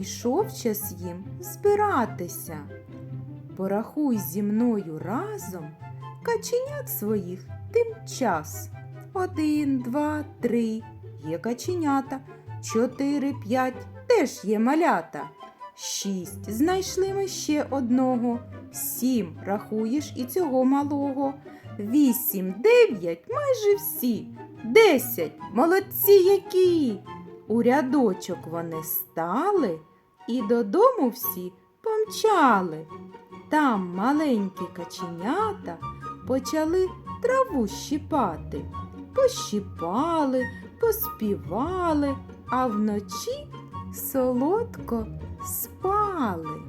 Ішов час їм збиратися. Порахуй зі мною разом каченят своїх тим час. Один, два, три. Є каченята. Чотири, п'ять теж є малята. Шість. Знайшли ми ще одного. Сім. Рахуєш і цього малого. Вісім, дев'ять, майже всі. Десять. Молодці які. У рядочок вони стали і додому всі помчали. Там маленькі каченята почали траву щіпати. Пощіпали, поспівали, а вночі солодко спали.